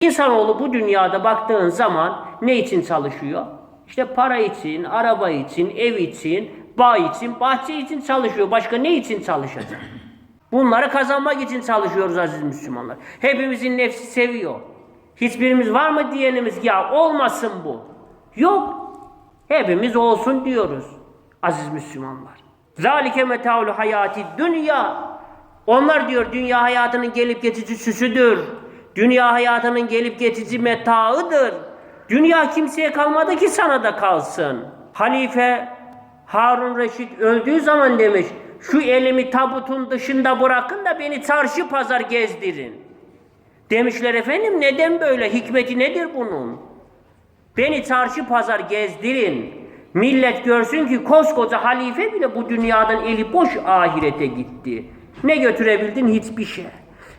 İnsanoğlu bu dünyada baktığın zaman ne için çalışıyor? İşte para için, araba için, ev için, bağ için, bahçe için çalışıyor. Başka ne için çalışacak? Bunları kazanmak için çalışıyoruz aziz Müslümanlar. Hepimizin nefsi seviyor. Hiçbirimiz var mı diyenimiz ya olmasın bu. Yok. Hepimiz olsun diyoruz aziz Müslümanlar. Zalike metaul hayati dünya. Onlar diyor dünya hayatının gelip geçici süsüdür. Dünya hayatının gelip geçici metaıdır. Dünya kimseye kalmadı ki sana da kalsın. Halife Harun Reşit öldüğü zaman demiş şu elimi tabutun dışında bırakın da beni çarşı pazar gezdirin. Demişler efendim neden böyle? Hikmeti nedir bunun? Beni çarşı pazar gezdirin. Millet görsün ki koskoca halife bile bu dünyadan eli boş ahirete gitti. Ne götürebildin? Hiçbir şey.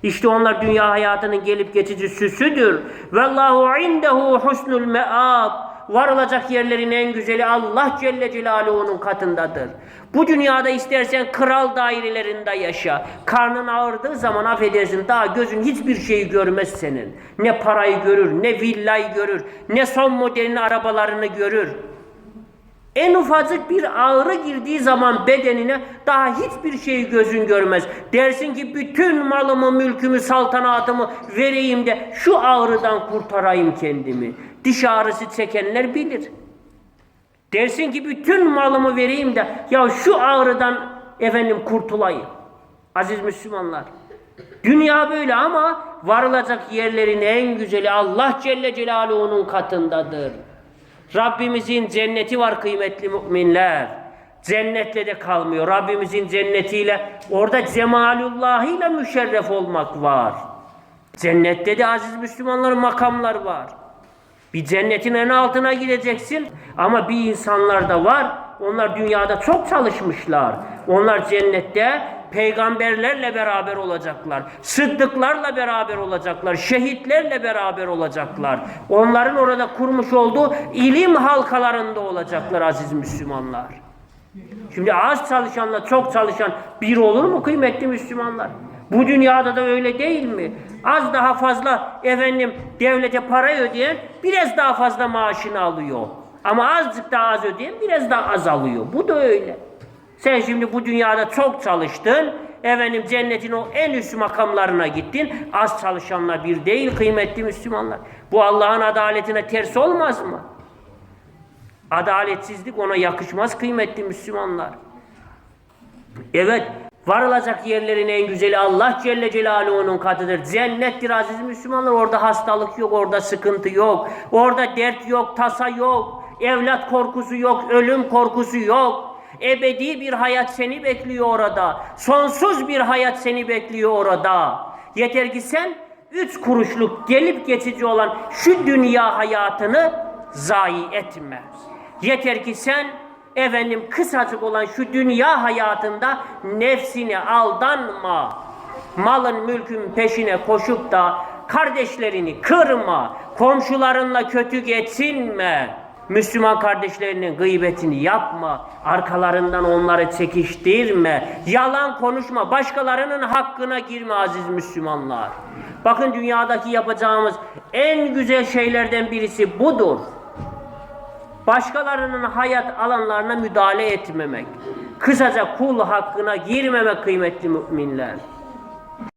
İşte onlar dünya hayatının gelip geçici süsüdür. Vallahu indehu husnul meab. Varılacak yerlerin en güzeli Allah Celle Celaluhu'nun katındadır. Bu dünyada istersen kral dairelerinde yaşa. Karnın ağırdığı zaman affedersin daha gözün hiçbir şeyi görmez senin. Ne parayı görür, ne villayı görür, ne son modelin arabalarını görür. En ufacık bir ağrı girdiği zaman bedenine daha hiçbir şeyi gözün görmez. Dersin ki bütün malımı, mülkümü, saltanatımı vereyim de şu ağrıdan kurtarayım kendimi. Diş ağrısı çekenler bilir. Dersin ki bütün malımı vereyim de ya şu ağrıdan efendim kurtulayım. Aziz Müslümanlar. Dünya böyle ama varılacak yerlerin en güzeli Allah Celle Celaluhu'nun katındadır. Rabbimizin cenneti var kıymetli müminler. Cennetle de kalmıyor. Rabbimizin cennetiyle orada cemalullah ile müşerref olmak var. Cennette de aziz Müslümanlar makamlar var. Bir cennetin en altına gideceksin ama bir insanlar da var. Onlar dünyada çok çalışmışlar. Onlar cennette peygamberlerle beraber olacaklar. Sıddıklarla beraber olacaklar. Şehitlerle beraber olacaklar. Onların orada kurmuş olduğu ilim halkalarında olacaklar aziz Müslümanlar. Şimdi az çalışanla çok çalışan bir olur mu kıymetli Müslümanlar? Bu dünyada da öyle değil mi? Az daha fazla efendim devlete para ödeyen biraz daha fazla maaşını alıyor. Ama azıcık daha az ödeyen biraz daha az alıyor. Bu da öyle. Sen şimdi bu dünyada çok çalıştın. Efendim cennetin o en üst makamlarına gittin. Az çalışanla bir değil kıymetli Müslümanlar. Bu Allah'ın adaletine ters olmaz mı? Adaletsizlik ona yakışmaz kıymetli Müslümanlar. Evet, varılacak yerlerin en güzeli Allah Celle Celaluhu'nun katıdır. Cennettir aziz Müslümanlar. Orada hastalık yok, orada sıkıntı yok. Orada dert yok, tasa yok. Evlat korkusu yok, ölüm korkusu yok. Ebedi bir hayat seni bekliyor orada. Sonsuz bir hayat seni bekliyor orada. Yeter ki sen üç kuruşluk gelip geçici olan şu dünya hayatını zayi etme. Yeter ki sen efendim kısacık olan şu dünya hayatında nefsine aldanma. Malın mülkün peşine koşup da kardeşlerini kırma. Komşularınla kötü geçinme. Müslüman kardeşlerinin gıybetini yapma. Arkalarından onları çekiştirme. Yalan konuşma. Başkalarının hakkına girme aziz Müslümanlar. Bakın dünyadaki yapacağımız en güzel şeylerden birisi budur. Başkalarının hayat alanlarına müdahale etmemek. Kısaca kul hakkına girmemek kıymetli müminler.